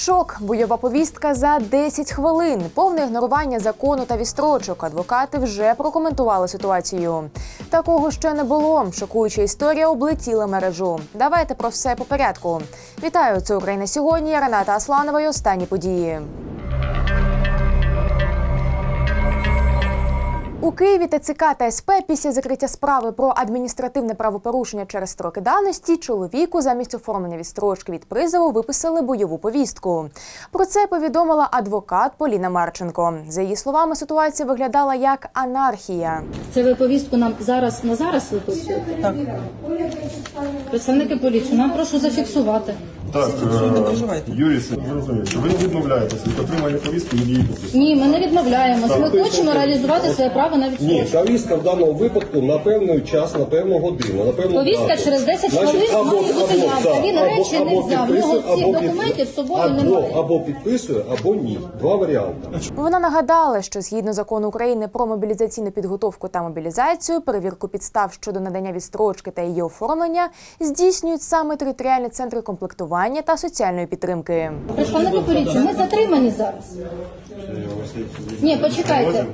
Шок, бойова повістка за 10 хвилин. Повне ігнорування закону та вістрочок. Адвокати вже прокоментували ситуацію. Такого ще не було. Шокуюча історія облетіла мережу. Давайте про все по порядку. Вітаю, це Україна сьогодні. Я Рената Асланова. і Останні події. У Києві ТЦК та СП після закриття справи про адміністративне правопорушення через строки давності чоловіку замість оформлення відстрочки від призову виписали бойову повістку. Про це повідомила адвокат Поліна Марченко. За її словами, ситуація виглядала як анархія. Це ви повістку нам зараз на зараз виписуєте? Так. Представники поліції, нам прошу зафіксувати. Так, е, Юрій, ви відмовляєтеся від отримання повістки від її. Ні, ми не відмовляємось. Ми хочемо реалізувати своє право на Ні, відстрочку. повістка в даному випадку на певний час, на певну годину, на певну Повістка дату. через 10 Значить, хвилин або- має бути або, явка. так, Він або- речі не або взяв. В нього підписує, всіх або документів з собою або, немає. Або підписує, або ні. Два варіанти. Вона нагадала, що згідно закону України про мобілізаційну підготовку та мобілізацію, перевірку підстав щодо надання відстрочки та її оформлення здійснюють саме територіальні центри комплектування та соціальної підтримки. Представники поліції, ми затримані зараз. Ні, почекайте.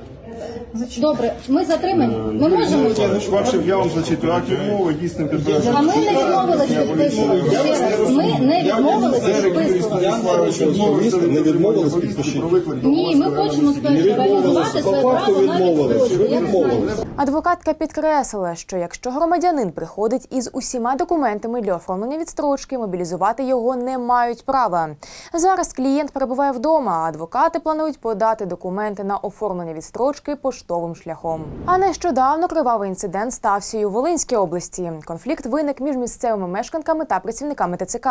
Добре, ми затримані. Ми можемо. Я, значить, ваше, я вам зачитую акт відмови, дійсним підтвердженням. А ми не. Ще раз, ми не відмовились підписувати. Не відмовились підпишіть. Ні, ми хочемо спершу реалізувати своє право на. Відстрочку. Я не знаю. Адвокатка підкреслила, що якщо громадянин приходить із усіма документами для оформлення відстрочки, мобілізувати його не мають права. Зараз клієнт перебуває вдома, а адвокати планують подати документи на оформлення відстрочки поштовим шляхом. А нещодавно кривавий інцидент стався і у Волинській області. Конфлікт виник між місцевими мешканками та працівниками ТЦК.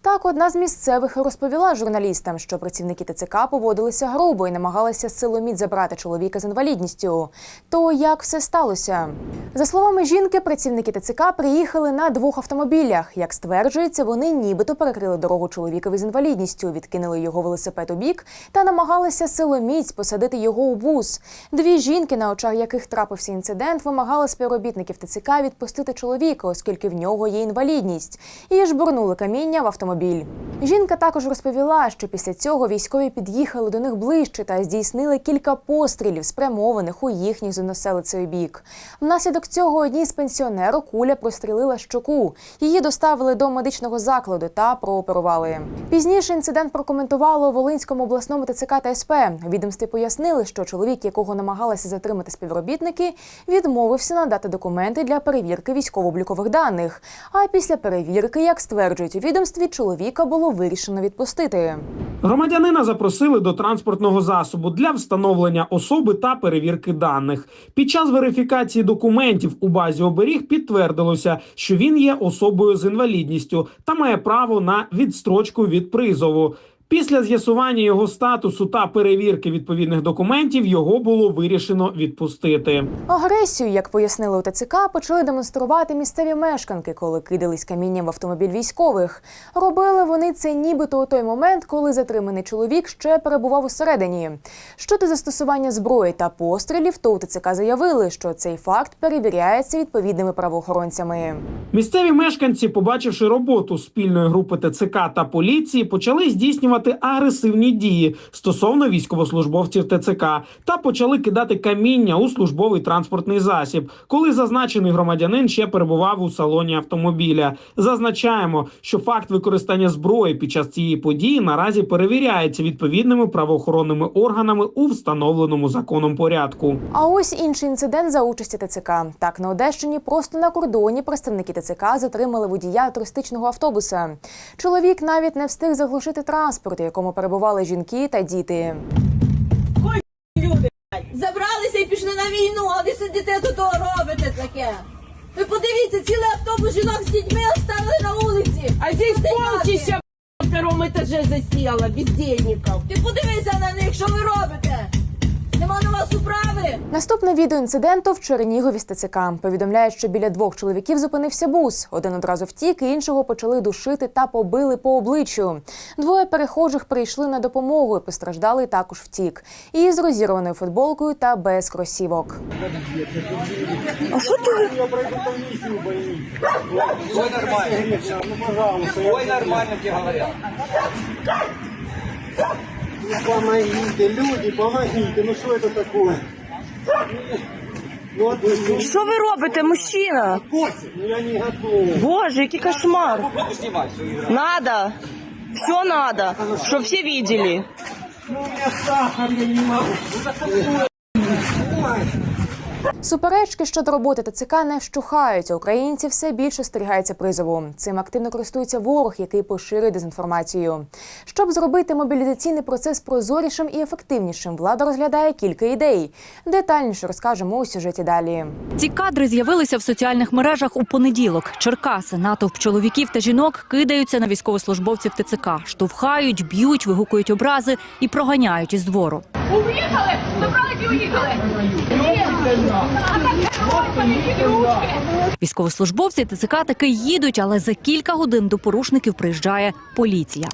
Так, одна з місцевих розповіла журналістам, що працівники ТЦК поводилися грубо і намагалися силоміць забрати чоловіка з інвалідністю. То як все сталося? За словами жінки, працівники ТЦК приїхали на двох автомобілях. Як стверджується, вони нібито перекрили дорогу чоловікові з інвалідністю, відкинули його велосипед у бік та намагалися силоміць посадити його у бус. Дві жінки, на очах яких трапився інцидент, вимагали співробітників ТЦК відпустити чоловіка, оскільки в нього є інвалідність, і жбурнули каміння в автомобіль. Жінка також розповіла, що після цього військові під'їхали до них ближче та здійснили кілька пострілів, спрямованих у їхній з односелицею бік. Внаслідок цього одній з пенсіонерок куля прострілила щоку. Її доставили до медичного закладу та прооперували. Пізніше інцидент прокоментувало Волинському обласному ТЦК та СП. Відомстві пояснили, що чоловік, якого намагалися затримати співробітники, відмовився надати документи для перевірки військово-облікових даних. А після перевірки, як стверджують у відомстві, чоловіка було вирішено відпустити. Громадянина запросили до транспортного засобу для встановлення особи та перевірки даних. Під час верифікації документів у базі оберіг підтвердилося, що він є особою з інвалідністю та має право на відстрочку від призову. Після з'ясування його статусу та перевірки відповідних документів його було вирішено відпустити. Агресію, як пояснили у ТЦК, почали демонструвати місцеві мешканки, коли кидались камінням в автомобіль військових. Робили вони це нібито у той момент, коли затриманий чоловік ще перебував усередині. Щодо застосування зброї та пострілів, то у ТЦК заявили, що цей факт перевіряється відповідними правоохоронцями. Місцеві мешканці, побачивши роботу спільної групи ТЦК та поліції, почали здійснювати агресивні дії стосовно військовослужбовців ТЦК та почали кидати каміння у службовий транспортний засіб, коли зазначений громадянин ще перебував у салоні автомобіля. Зазначаємо, що факт використання зброї під час цієї події наразі перевіряється відповідними правоохоронними органами у встановленому законом порядку. А ось інший інцидент за участі ТЦК. Так на Одещині просто на кордоні представники ТЦК затримали водія туристичного автобуса. Чоловік навіть не встиг заглушити транспорт, у якому перебували жінки та діти. Забралися і пішли на війну, а ви сидите тут того робите таке. Ви подивіться, цілий автобус жінок з дітьми оставили на вулиці. А здесь полчища на втором этаже засіла, бездельников. Ти подивися на них, що ви робите. Нема на вас управи. Наступне відео інциденту в Чернігові з ТЦК. Повідомляють, що біля двох чоловіків зупинився бус. Один одразу втік, іншого почали душити та побили по обличчю. Двоє перехожих прийшли на допомогу. і Постраждалий також втік. І з розірваною футболкою та без кросівок. Ой, нормально тебе говорят. Помогите, люди, помогите, ну что это такое? Ну, отпусти. Що ви робите, мужчина? Ну, я не готов. Боже, який кошмар. Надо. Все надо, щоб всі видели. Ну, у меня сахар, я не могу. Суперечки щодо роботи ТЦК не вщухають. а Українці все більше стерігаються призову. Цим активно користується ворог, який поширює дезінформацію. Щоб зробити мобілізаційний процес прозорішим і ефективнішим, влада розглядає кілька ідей. Детальніше розкажемо у сюжеті далі. Ці кадри з'явилися в соціальних мережах у понеділок. Черкаси, натовп чоловіків та жінок кидаються на військовослужбовців ТЦК, штовхають, б'ють, вигукують образи і проганяють із двору. Уїхали, забрали і уїхали. Військовослужбовці ТЦК таки їдуть, але за кілька годин до порушників приїжджає поліція.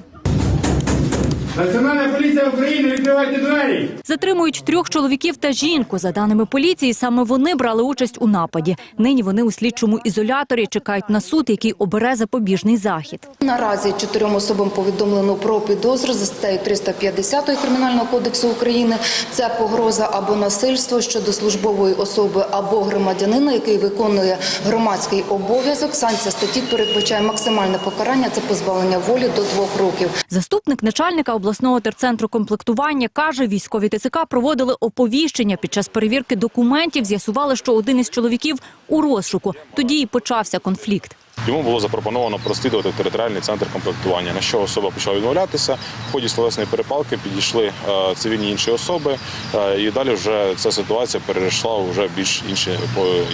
Національна поліція України, відкривайте двері! Затримують трьох чоловіків та жінку. За даними поліції, саме вони брали участь у нападі. Нині вони у слідчому ізоляторі чекають на суд, який обере запобіжний захід. Наразі чотирьом особам повідомлено про підозру за статтею 350 Кримінального кодексу України. Це погроза або насильство щодо службової особи або громадянина, який виконує громадський обов'язок. Санкція статті передбачає максимальне покарання. Це позбавлення волі до двох років. Заступник начальника обласного терцентру комплектування каже, військові ТЦК проводили оповіщення під час перевірки документів. З'ясували, що один із чоловіків у розшуку. Тоді і почався конфлікт. Йому було запропоновано прослідувати територіальний центр комплектування, на що особа почала відмовлятися. В ході словесної перепалки підійшли е, цивільні інші особи, е, і далі вже ця ситуація перейшла вже більш інші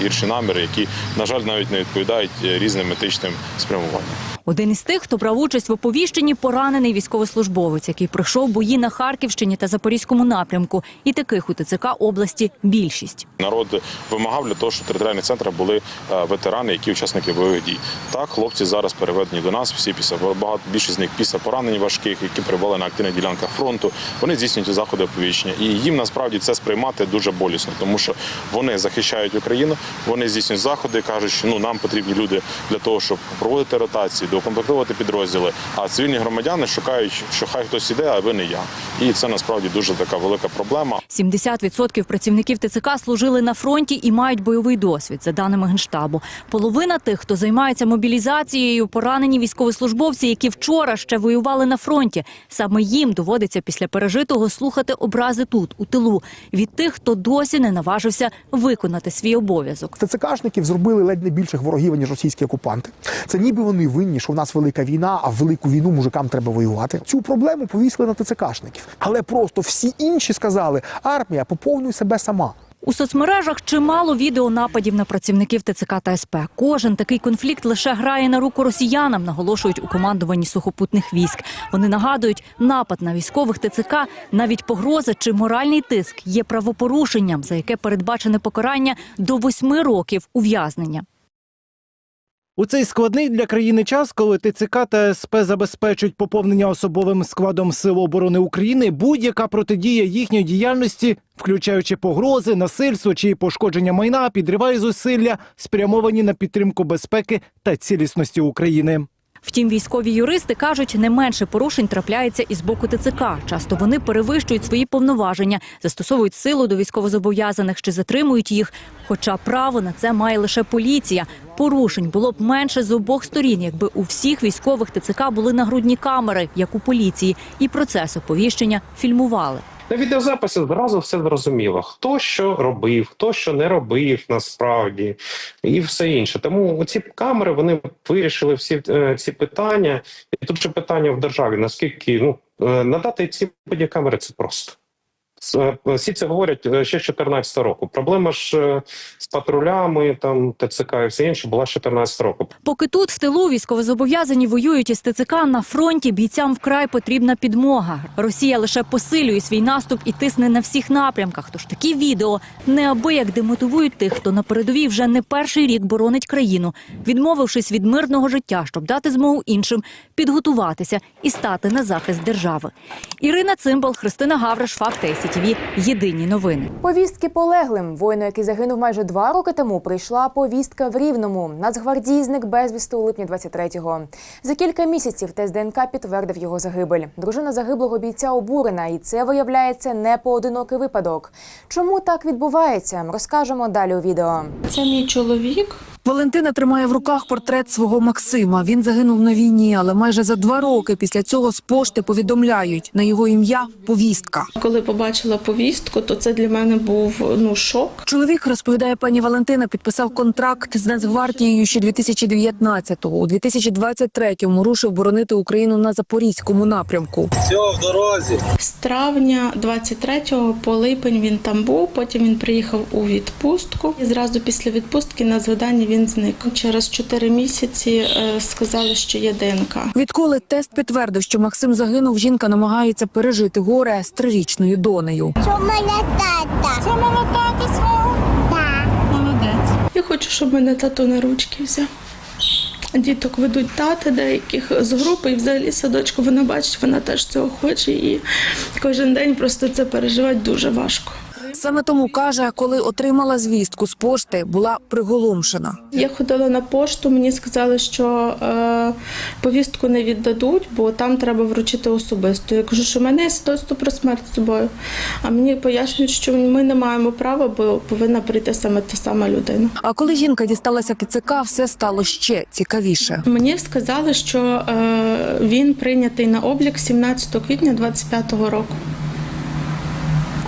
гірші наміри, які, на жаль, навіть не відповідають е, різним етичним спрямуванням. Один із тих, хто брав участь в оповіщенні, поранений військовослужбовець, який пройшов бої на Харківщині та Запорізькому напрямку. І таких у ТЦК області більшість. Народ вимагав для того, щоб в територіальних центрах були е, ветерани, які учасники бойових дій. Так, хлопці зараз переведені до нас. Всі після багато більшість з них після поранень важких, які прибули на активних ділянках фронту. Вони здійснюють заходи оповіщення, і їм насправді це сприймати дуже болісно, тому що вони захищають Україну, вони здійснюють заходи, кажуть, що ну нам потрібні люди для того, щоб проводити ротації, доукомплектувати підрозділи. А цивільні громадяни шукають, що хай хтось іде, а ви не я. І це насправді дуже така велика проблема. 70% працівників ТЦК служили на фронті і мають бойовий досвід, за даними Генштабу. Половина тих, хто займається мобілізацією, поранені військовослужбовці, які вчора ще воювали на фронті. Саме їм доводиться після пережитого слухати образи тут, у тилу, від тих, хто досі не наважився виконати свій обов'язок. ТЦКшників зробили ледь не більших ворогів, ніж російські окупанти. Це ніби вони винні, що в нас велика війна, а в велику війну мужикам треба воювати. Цю проблему повісили на ТЦКшників. Але просто всі інші сказали: армія, поповнюй себе сама. У соцмережах чимало відео нападів на працівників ТЦК та СП. Кожен такий конфлікт лише грає на руку росіянам, наголошують у командуванні сухопутних військ. Вони нагадують, напад на військових ТЦК, навіть погроза чи моральний тиск є правопорушенням, за яке передбачене покарання до восьми років ув'язнення. У цей складний для країни час, коли ТЦК та СП забезпечують поповнення особовим складом Сил оборони України, будь-яка протидія їхньої діяльності, включаючи погрози, насильство чи пошкодження майна, підриває зусилля, спрямовані на підтримку безпеки та цілісності України. Втім, військові юристи кажуть, не менше порушень трапляється і з боку ТЦК. Часто вони перевищують свої повноваження, застосовують силу до військовозобов'язаних чи затримують їх. Хоча право на це має лише поліція. Порушень було б менше з обох сторін, якби у всіх військових ТЦК були нагрудні камери, як у поліції, і процес оповіщення фільмували. На відеозаписі одразу все зрозуміло, хто що робив, хто що не робив насправді, і все інше. Тому ці камери вони вирішили всі е, ці питання. І тут же питання в державі: наскільки ну е, надати ці камери це просто. Е, е, всі це говорять е, ще з 2014 року. Проблема ж з патрулями, там ТЦК і все інше була з 2014 року. Поки тут в тилу військовозобов'язані воюють із ТЦК на фронті. Бійцям вкрай потрібна підмога. Росія лише посилює свій наступ і тисне на всіх напрямках. Тож такі відео неабияк демотивують тих, хто на передовій вже не перший рік боронить країну, відмовившись від мирного життя, щоб дати змогу іншим підготуватися і стати на захист держави. Ірина Цимбал, Христина Гавриш, Факт 10. ТВ Єдині новини. Повістки полеглим. Воїну, який загинув майже два роки тому, прийшла повістка в Рівному. Нацгвардії зник безвісти у липні 23-го. За кілька місяців тест ДНК підтвердив його загибель. Дружина загиблого бійця обурена, і це виявляється не поодинокий випадок. Чому так відбувається? Розкажемо далі у відео. Це мій чоловік. Валентина тримає в руках портрет свого Максима. Він загинув на війні, але майже за два роки після цього з пошти повідомляють на його ім'я повістка. Коли побачила повістку, то це для мене був ну шок. Чоловік розповідає пані Валентина, підписав контракт з Нацгвардією ще 2019-го. У 2023-му рушив боронити Україну на запорізькому напрямку. Все в дорозі. З травня 23-го по липень він там був. Потім він приїхав у відпустку. І зразу після відпустки на згадання він зник. Через 4 місяці е, сказали, що є ДНК. Відколи тест підтвердив, що Максим загинув, жінка намагається пережити горе з трирічною донею. Це мене тата. Це мама тата свого? Так. Молодець. Я хочу, щоб мене тато на ручки взяв. Діток ведуть тати деяких з групи, і взагалі садочку вона бачить, вона теж цього хоче. І кожен день просто це переживати дуже важко. Саме тому каже, коли отримала звістку з пошти, була приголомшена. Я ходила на пошту, мені сказали, що е, повістку не віддадуть, бо там треба вручити особисто. Я кажу, що в мене є свідоцтво про смерть з собою. А мені пояснюють, що ми не маємо права, бо повинна прийти саме та сама людина. А коли жінка дісталася КЦК, все стало ще цікавіше. Мені сказали, що е, він прийнятий на облік 17 квітня 25-го року.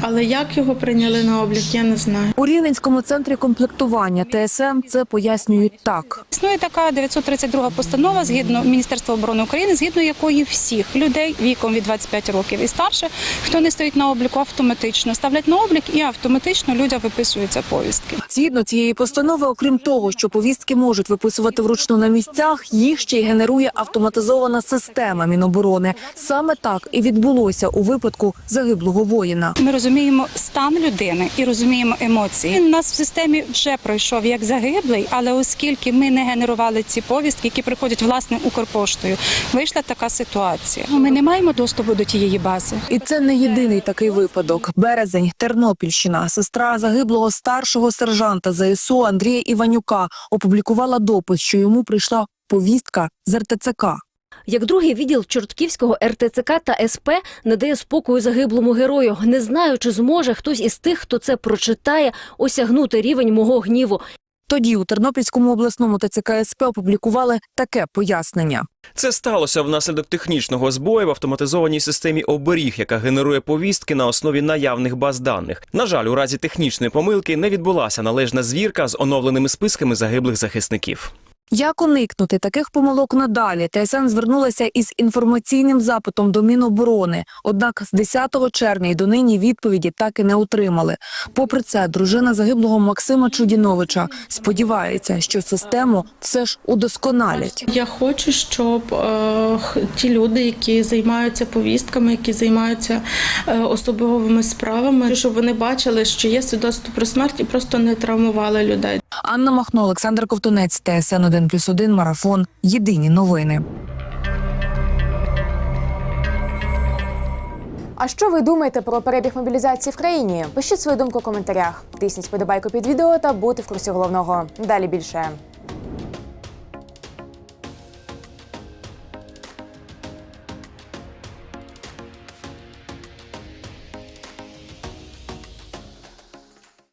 Але як його прийняли на облік, я не знаю. У Рівненському центрі комплектування ТСМ це пояснюють так. Існує така 932 постанова згідно Міністерства оборони України, згідно якої всіх людей віком від 25 років і старше, хто не стоїть на обліку, автоматично ставлять на облік і автоматично людям виписуються повістки. Згідно цієї постанови, окрім того, що повістки можуть виписувати вручну на місцях, їх ще й генерує автоматизована система Міноборони. Саме так і відбулося у випадку загиблого воїна. Ми розуміємо стан людини і розуміємо емоції. Він у нас в системі вже пройшов як загиблий, але оскільки ми не генерували ці повістки, які приходять власне Укрпоштою, вийшла така ситуація. Ми не маємо доступу до тієї бази. І це не єдиний такий випадок. Березень, Тернопільщина, сестра загиблого старшого сержанта ЗСУ Андрія Іванюка опублікувала допис, що йому прийшла повістка з РТЦК. Як другий відділ Чортківського РТЦК та СП надає спокою загиблому герою. Не знаю, чи зможе хтось із тих, хто це прочитає, осягнути рівень мого гніву. Тоді у Тернопільському обласному ТЦК СП опублікували таке пояснення. Це сталося внаслідок технічного збою в автоматизованій системі оберіг, яка генерує повістки на основі наявних баз даних. На жаль, у разі технічної помилки не відбулася належна звірка з оновленими списками загиблих захисників. Як уникнути таких помилок надалі? ТСН звернулася із інформаційним запитом до Міноборони. Однак з 10 червня й до нині відповіді так і не отримали. Попри це, дружина загиблого Максима Чудіновича сподівається, що систему все ж удосконалять. Я хочу, щоб е, ті люди, які займаються повістками, які займаються е, особовими справами, щоб вони бачили, що є свідоцтво про смерть і просто не травмували людей. Анна Махно, Олександр Ковтунець, ТСН 1+,1, Марафон. Єдині новини. А що ви думаєте про перебіг мобілізації в країні? Пишіть свою думку в коментарях. Тисніть подобайку під відео та будьте в курсі головного. Далі більше.